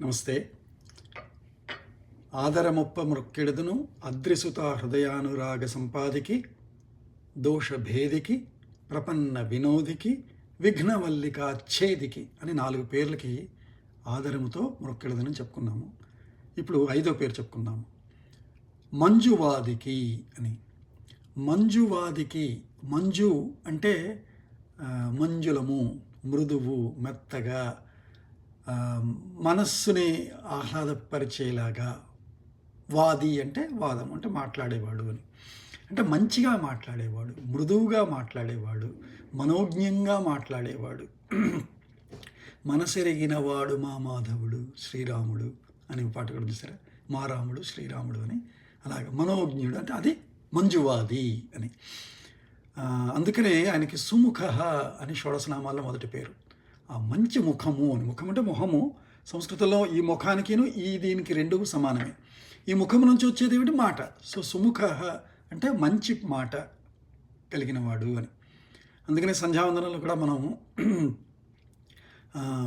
నమస్తే. ఆదరమొప్ప మృక్కెడుదును అద్రిసుత హృదయానురాగ సంపాదికి దోషభేదికి ప్రపన్న వినోదికి విఘ్నవల్లిక ఛేదికి అని నాలుగు పేర్లకి ఆదరముతో మృక్కెడుదని చెప్పుకున్నాము. ఇప్పుడు ఐదో పేరు చెప్పుకుందాము. మంజువాదికి అని. మంజువాదికి మంజు అంటే మంజులము మృదువు మెత్తగా మనస్సుని ఆహ్లాదపరిచేలాగా వాది అంటే వాదం అంటే మాట్లాడేవాడు అని. అంటే మంచిగా మాట్లాడేవాడు మృదువుగా మాట్లాడేవాడు మనోజ్ఞంగా మాట్లాడేవాడు. మనసెరిగిన వాడు మా మాధవుడు శ్రీరాముడు అని పాట కూడా చూసారా? మా రాముడు శ్రీరాముడు అని. అలాగే మనోజ్ఞుడు అంటే అది మంజువాది అని. అందుకనే ఆయనకి సుముఖ అని షోడశనామాల్లో మొదటి పేరు. ఆ మంచి ముఖము అని. ముఖం అంటే ముఖము సంస్కృతంలో ఈ ముఖానికిను ఈ దీనికి రెండు సమానమే. ఈ ముఖం నుంచి వచ్చేది ఏమిటి? మాట. సో సుముఖ అంటే మంచి మాట కలిగినవాడు అని. అందుకనే సంధ్యావందనంలో కూడా మనము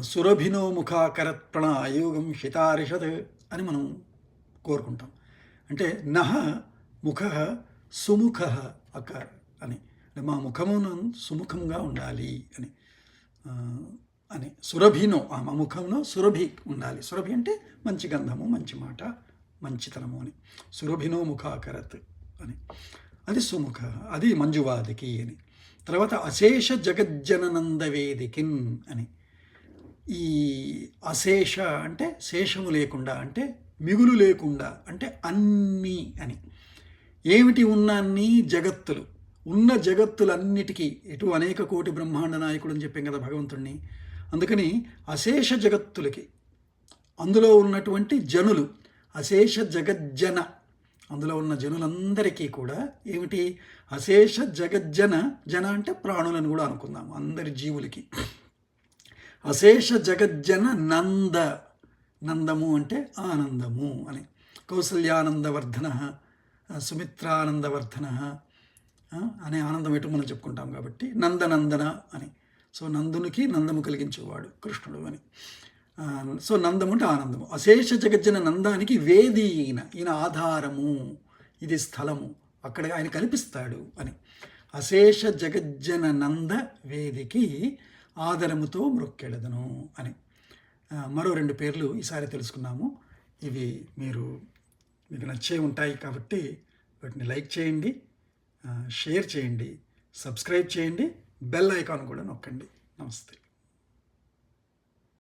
సురభినో ముఖాకరత్ప్రణ ప్రణాయోగం హితారిషత్ అని మనం కోరుకుంటాం. అంటే నహ ముఖ సుముఖ అకార్ అని. అంటే మా ముఖమును సుముఖంగా ఉండాలి అని. అని. సురభినో ఆ ముఖంలో సురభి ఉండాలి. సురభి అంటే మంచి గంధము మంచి మాట మంచితనము అని. సురభినో ముఖాకరత్ అని. అది సుముఖ అది మంజువాదికి అని. తర్వాత అశేష జగజ్జననందవేదికిన్ అని. ఈ అశేష అంటే శేషము లేకుండా అంటే మిగులు లేకుండా అంటే అన్నీ అని. ఏమిటి ఉన్న అన్నీ? జగత్తులు. ఉన్న జగత్తులన్నిటికీ ఎటు అనేక కోటి బ్రహ్మాండ నాయకుడు అని చెప్పాం కదా భగవంతుణ్ణి. అందుకని అశేష జగత్తులకి అందులో ఉన్నటువంటి జనులు అశేష జగజ్జన అందులో ఉన్న జనులందరికీ కూడా ఏమిటి? అశేష జగజ్జన జన అంటే ప్రాణులను కూడా అనుకుందాం అందరి జీవులకి. అశేష జగజ్జన నంద నందము అంటే ఆనందము అని. కౌసల్యానందవర్ధన సుమిత్రానందవర్ధన అనే ఆనందం ఎటు మనం చెప్పుకుంటాం కాబట్టి నందనందన అని. సో నందునికి నందము కలిగించేవాడు కృష్ణుడు అని. సో నందము అంటే ఆనందము. అశేష జగజ్జన నందానికి వేది ఈయన ఈయన ఆధారము. ఇది స్థలము. అక్కడ ఆయన కల్పిస్తాడు అని. అశేష జగజ్జన నంద వేదికి ఆదరముతో మృక్కెళదను అని. మరో రెండు పేర్లు ఈసారి తెలుసుకున్నాము. ఇవి మీరు మీకు నచ్చే ఉంటాయి కాబట్టి వాటిని లైక్ చేయండి. షేర్ చేయండి సబ్స్క్రైబ్ చేయండి బెల్ ఐకాన్ కూడా నొక్కండి. నమస్తే.